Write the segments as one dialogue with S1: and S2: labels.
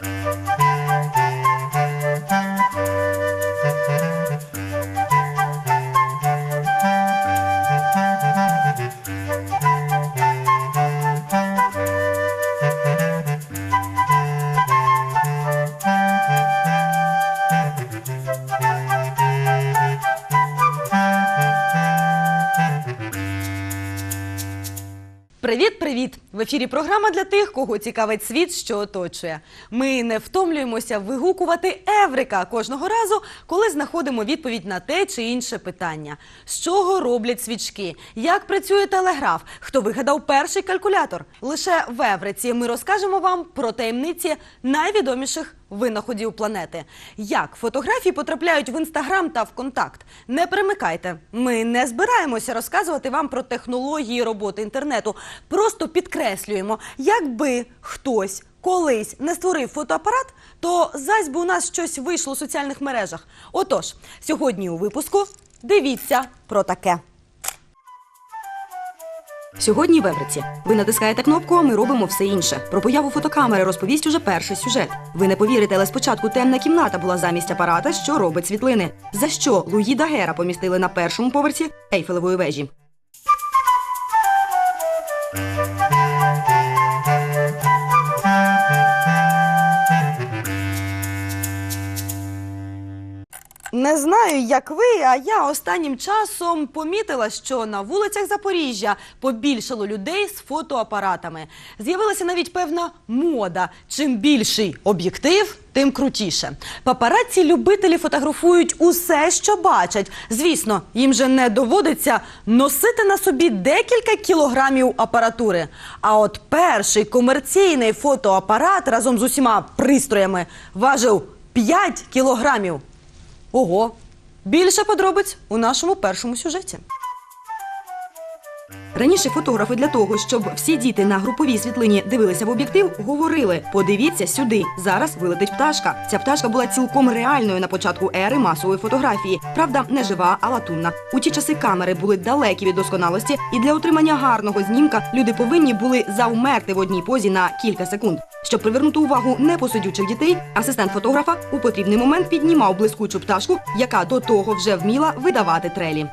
S1: Música Привіт, привіт! В ефірі програма для тих, кого цікавить світ, що оточує. Ми не втомлюємося вигукувати Еврика кожного разу, коли знаходимо відповідь на те чи інше питання: з чого роблять свічки, як працює телеграф, хто вигадав перший калькулятор. Лише в Евриці ми розкажемо вам про таємниці найвідоміших винаходів планети. Як фотографії потрапляють в інстаграм та ВКонтакт. Не примикайте. Ми не збираємося розказувати вам про технології роботи інтернету. Просто підкреслюємо, якби хтось колись не створив фотоапарат, то зась би у нас щось вийшло у соціальних мережах. Отож, сьогодні у випуску дивіться про таке. Сьогодні в Евриці. Ви натискаєте кнопку, а ми робимо все інше. Про появу фотокамери розповість уже перший сюжет. Ви не повірите, але спочатку темна кімната була замість апарата, що робить світлини. За що Луї Дагера помістили на першому поверсі Ейфелевої вежі. Не знаю, як ви, а я останнім часом помітила, що на вулицях Запоріжжя побільшало людей з фотоапаратами. З'явилася навіть певна мода. Чим більший об'єктив, тим крутіше. Папараці любителі фотографують усе, що бачать. Звісно, їм же не доводиться носити на собі декілька кілограмів апаратури. А от перший комерційний фотоапарат разом з усіма пристроями важив 5 кілограмів. Ого! Більше подробиць у нашому першому сюжеті. Раніше фотографи для того, щоб всі діти на груповій світлині дивилися в об'єктив, говорили: подивіться сюди, зараз вилетить пташка. Ця пташка була цілком реальною на початку ери масової фотографії. Правда, не жива, а латунна. У ті часи камери були далекі від досконалості, і для отримання гарного знімка люди повинні були завмерти в одній позі на кілька секунд. Щоб привернути увагу непосидючих дітей, асистент фотографа у потрібний момент піднімав блискучу пташку, яка до того вже вміла видавати трелі.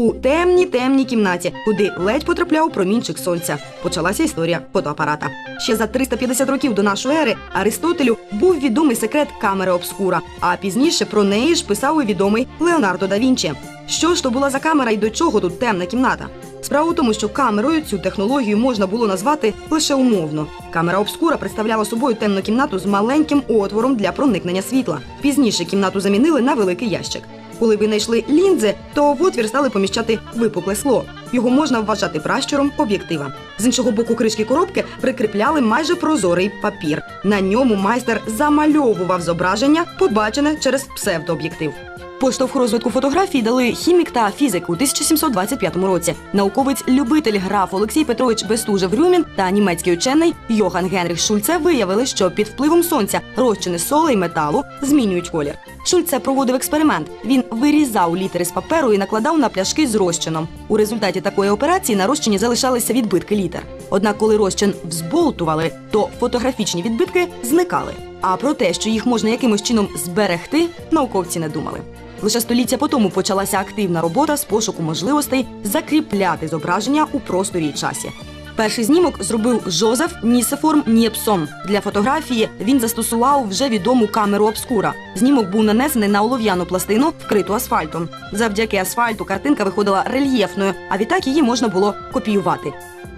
S1: У темній темній кімнаті, куди ледь потрапляв промінчик сонця, почалася історія фотоапарата. Ще за 350 років до нашої ери Аристотелю був відомий секрет камери обскура, а пізніше про неї ж писав і відомий Леонардо да Вінчі. Що ж то була за камера і до чого тут темна кімната? Справа у тому, що камерою цю технологію можна було назвати лише умовно. Камера обскура представляла собою темну кімнату з маленьким отвором для проникнення світла. Пізніше кімнату замінили на великий ящик. Коли винайшли лінзи, то в отвір стали поміщати випукле скло. Його можна вважати пращуром об'єктива. З іншого боку кришки коробки прикріпляли майже прозорий папір. На ньому майстер замальовував зображення, побачене через псевдооб'єктив. Поштовх розвитку фотографії дали хімік та фізик у 1725 році. Науковець-любитель граф Олексій Петрович Бестужев Рюмін та німецький учений Йохан Генріх Шульце виявили, що під впливом сонця розчини соли й металу змінюють колір. Шульце проводив експеримент. Він вирізав літери з паперу і накладав на пляшки з розчином. У результаті такої операції на розчині залишалися відбитки літер. Однак, коли розчин взболтували, то фотографічні відбитки зникали. А про те, що їх можна якимось чином зберегти, науковці не думали. Лише століття по тому почалася активна робота з пошуку можливостей закріпляти зображення у просторі і часі. Перший знімок зробив Жозеф Нісеформ Нєпсон. Для фотографії він застосував вже відому камеру обскура. Знімок був нанесений на олов'яну пластину, вкриту асфальтом. Завдяки асфальту картинка виходила рельєфною, а відтак її можна було копіювати.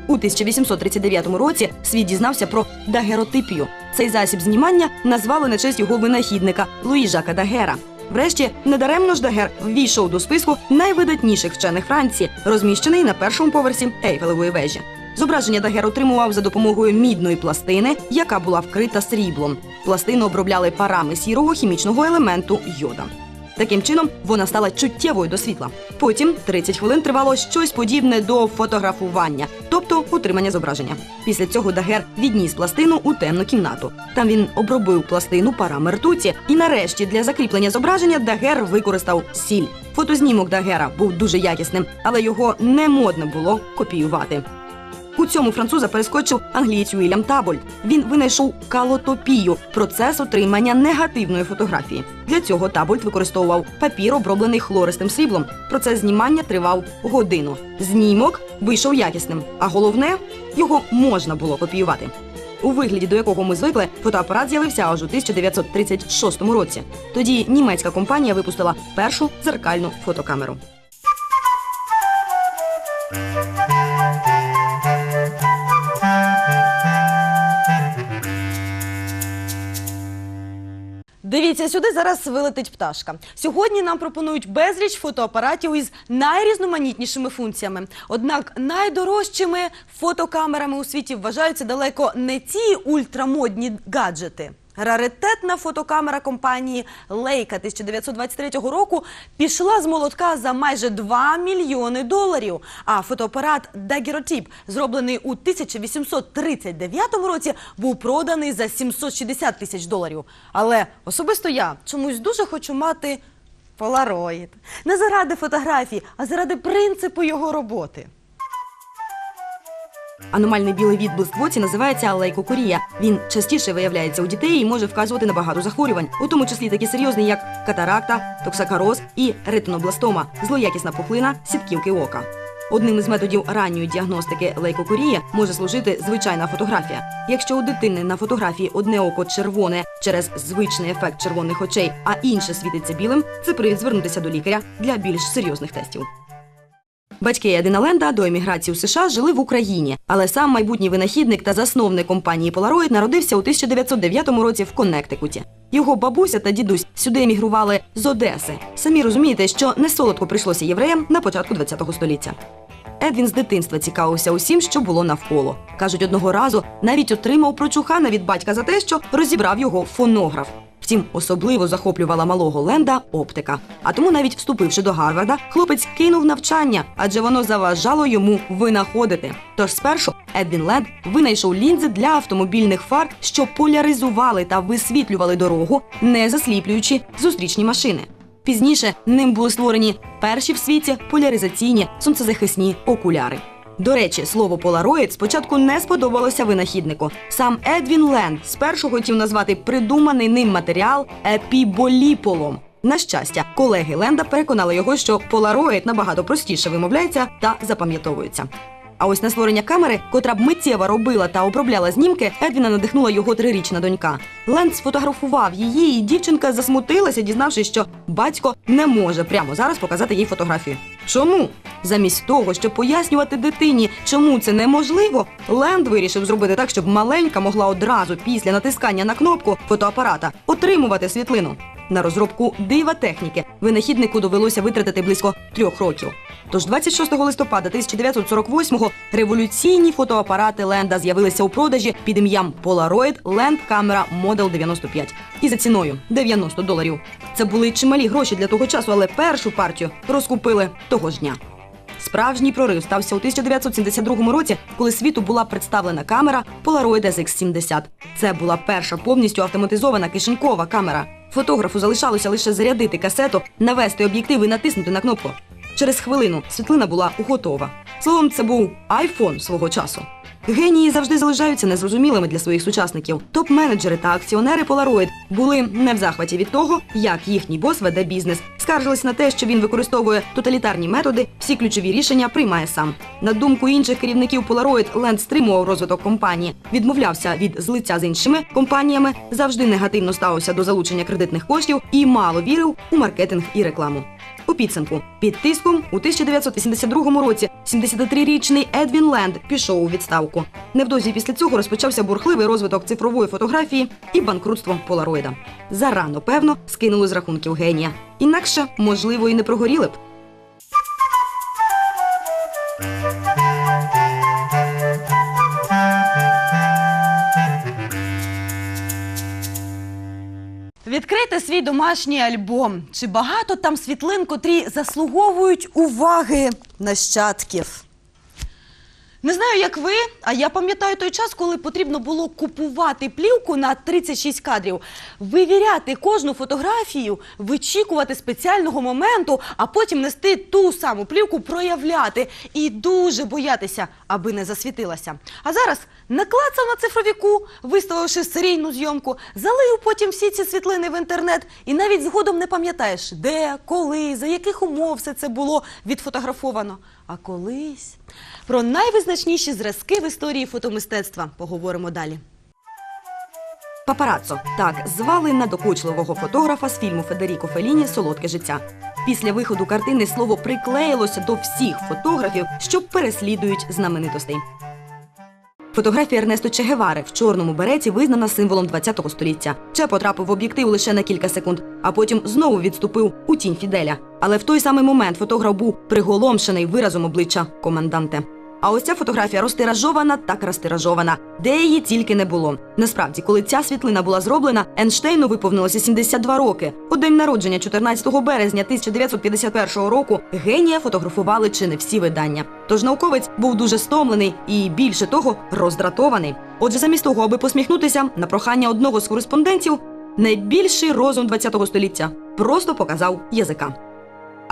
S1: У 1839 році світ дізнався про дагеротипію. Цей засіб знімання назвали на честь його винахідника Луї Жака Дагера. Врешті, недаремно ж Дагер ввійшов до списку найвидатніших вчених Франції, розміщений на першому поверсі Ейфелевої вежі. Зображення Дагер отримував за допомогою мідної пластини, яка була вкрита сріблом. Пластину обробляли парами сірого хімічного елементу йода. Таким чином вона стала чуттєвою до світла. Потім 30 хвилин тривало щось подібне до фотографування, тобто утримання зображення. Після цього Дагер відніс пластину у темну кімнату. Там він обробив пластину парами ртуті, і нарешті для закріплення зображення Дагер використав сіль. Фотознімок Дагера був дуже якісним, але його не модно було копіювати. У цьому француза перескочив англієць Уільям Табольд. Він винайшов калотопію процес отримання негативної фотографії. Для цього Табольд використовував папір, оброблений хлористим сріблом. Процес знімання тривав годину. Знімок вийшов якісним, а головне його можна було копіювати. У вигляді, до якого ми звикли, фотоапарат з'явився аж у 1936 році. Тоді німецька компанія випустила першу дзеркальну фотокамеру. Дивіться, сюди зараз вилетить пташка. Сьогодні нам пропонують безліч фотоапаратів із найрізноманітнішими функціями. Однак найдорожчими фотокамерами у світі вважаються далеко не ті ультрамодні гаджети. Раритетна фотокамера компанії Leica 1923 року пішла з молотка за майже 2 мільйони доларів. А фотоапарат Daguerreotype, зроблений у 1839 році, був проданий за 760 тисяч доларів. Але особисто я чомусь дуже хочу мати Polaroid. Не заради фотографії, а заради принципу його роботи. Аномальний білий відблиск в оці називається лейкокорія. Він частіше виявляється у дітей і може вказувати на багато захворювань, у тому числі такі серйозні, як катаракта, токсакароз і ретинобластома, злоякісна пухлина сітківки ока. Одним із методів ранньої діагностики лейкокорії може служити звичайна фотографія. Якщо у дитини на фотографії одне око червоне через звичний ефект червоних очей, а інше світиться білим, це привід звернутися до лікаря для більш серйозних тестів. Батьки Едина Ленда до еміграції у США жили в Україні, але сам майбутній винахідник та засновник компанії Polaroid народився у 1909 році в Коннектикуті. Його бабуся та дідусь сюди емігрували з Одеси. Самі розумієте, що не солодко прийшлося євреям на початку ХХ століття. Едвін з дитинства цікавився усім, що було навколо. Кажуть, одного разу навіть отримав прочухана від батька за те, що розібрав його фонограф. Втім, особливо захоплювала малого Ленда оптика. А тому, навіть вступивши до Гарварда, хлопець кинув навчання, адже воно заважало йому винаходити. Тож спершу Едвін Ленд винайшов лінзи для автомобільних фар, що поляризували та висвітлювали дорогу, не засліплюючи зустрічні машини. Пізніше ним були створені перші в світі поляризаційні сонцезахисні окуляри. До речі, слово полароїд спочатку не сподобалося винахіднику. Сам Едвін Ленд спершу хотів назвати придуманий ним матеріал епіболіполом. На щастя, колеги Ленда переконали його, що полароїд набагато простіше вимовляється та запам'ятовується. А ось на створення камери, котра б миттєво робила та обробляла знімки, Едвіна надихнула його трирічна донька. Ленд сфотографував її, і дівчинка засмутилася, дізнавшись, що батько не може прямо зараз показати їй фотографію. Чому? Замість того, щоб пояснювати дитині, чому це неможливо, Ленд вирішив зробити так, щоб маленька могла одразу після натискання на кнопку фотоапарата отримувати світлину. На розробку дива техніки винахіднику довелося витратити близько трьох років. Тож 26 листопада 1948-го революційні фотоапарати Ленда з'явилися у продажі під ім'ям Polaroid Land Camera Model 95 і за ціною 90 доларів. Це були чималі гроші для того часу, але першу партію розкупили того ж дня. Справжній прорив стався у 1972 році, коли світу була представлена камера Polaroid SX70. Це була перша повністю автоматизована кишенькова камера. Фотографу залишалося лише зарядити касету, навести об'єктив і натиснути на кнопку. Через хвилину світлина була готова. Словом, це був айфон свого часу. Генії завжди залишаються незрозумілими для своїх сучасників. Топ-менеджери та акціонери Polaroid були не в захваті від того, як їхній бос веде бізнес. Скаржились на те, що він використовує тоталітарні методи, всі ключові рішення приймає сам. На думку інших керівників Polaroid, Ленд стримував розвиток компанії, відмовлявся від злиття з іншими компаніями, завжди негативно ставився до залучення кредитних коштів і мало вірив у маркетинг і рекламу. У підсумку під тиском у 1982 році 73-річний Едвін Ленд пішов у відставку. Невдовзі після цього розпочався бурхливий розвиток цифрової фотографії і банкрутство Полароїда. Зарано, певно, скинули з рахунків генія. Інакше, можливо, і не прогоріли б. Відкрити свій домашній альбом. Чи багато там світлин, котрі заслуговують уваги нащадків?
S2: Не знаю, як ви, а я пам'ятаю той час, коли потрібно було купувати плівку на 36 кадрів, вивіряти кожну фотографію, вичікувати спеціального моменту, а потім нести ту саму плівку, проявляти і дуже боятися, аби не засвітилася. А зараз наклацав на цифровіку, виставивши серійну зйомку, залив потім всі ці світлини в інтернет, і навіть згодом не пам'ятаєш, де, коли, за яких умов все це було відфотографовано. А колись про найвизначніші зразки в історії фотомистецтва поговоримо далі.
S1: Папараццо так звали надокучливого фотографа з фільму Федеріко Феліні Солодке життя. Після виходу картини слово приклеїлося до всіх фотографів, що переслідують знаменитостей. Фотографія Ернесто Чегевари в чорному береті визнана символом ХХ століття. Че потрапив в об'єктив лише на кілька секунд, а потім знову відступив у тінь Фіделя. Але в той самий момент фотограф був приголомшений виразом обличчя команданте. А ось ця фотографія розтиражована так розтиражована, де її тільки не було. Насправді, коли ця світлина була зроблена, Ейнштейну виповнилося 72 роки. У день народження, 14 березня 1951 року, генія фотографували чи не всі видання. Тож науковець був дуже стомлений і більше того роздратований. Отже, замість того, аби посміхнутися на прохання одного з кореспондентів, найбільший розум ХХ століття просто показав язика.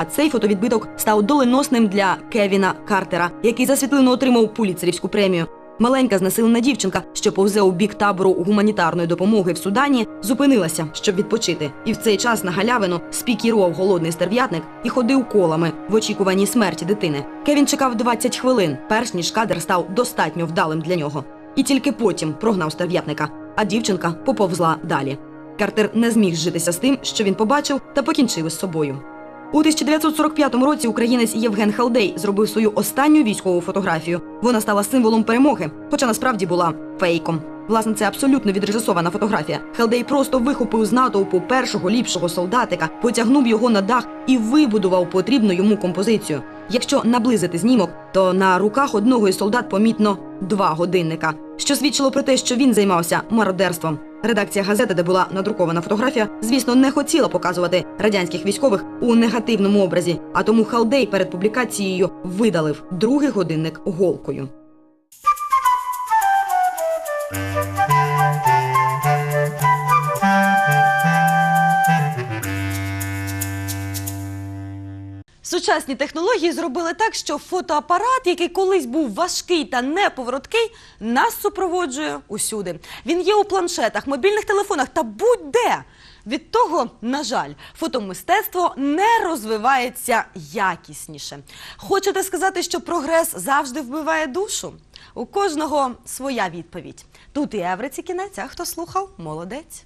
S1: А цей фотовідбиток став доленосним для Кевіна Картера, який за світлину отримав пуліцерівську премію. Маленька знесилена дівчинка, що повзе у бік табору гуманітарної допомоги в Судані, зупинилася, щоб відпочити. І в цей час на галявину спікірував голодний стерв'ятник і ходив колами в очікуванні смерті дитини. Кевін чекав 20 хвилин, перш ніж кадр став достатньо вдалим для нього. І тільки потім прогнав стерв'ятника, а дівчинка поповзла далі. Картер не зміг зжитися з тим, що він побачив, та покінчив із собою. У 1945 році українець Євген Халдей зробив свою останню військову фотографію. Вона стала символом перемоги, хоча насправді була фейком. Власне, це абсолютно відрежисована фотографія. Халдей просто вихопив з натовпу першого ліпшого солдатика, потягнув його на дах і вибудував потрібну йому композицію. Якщо наблизити знімок, то на руках одного із солдат помітно два годинника, що свідчило про те, що він займався мародерством. Редакція газети, де була надрукована фотографія, звісно, не хотіла показувати радянських військових у негативному образі, а тому Халдей перед публікацією видалив другий годинник голкою.
S2: Сучасні технології зробили так, що фотоапарат, який колись був важкий та неповороткий, нас супроводжує усюди. Він є у планшетах, мобільних телефонах та будь-де. Від того, на жаль, фотомистецтво не розвивається якісніше. Хочете сказати, що прогрес завжди вбиває душу? У кожного своя відповідь. Тут і Евриці кінець, а хто слухав, молодець.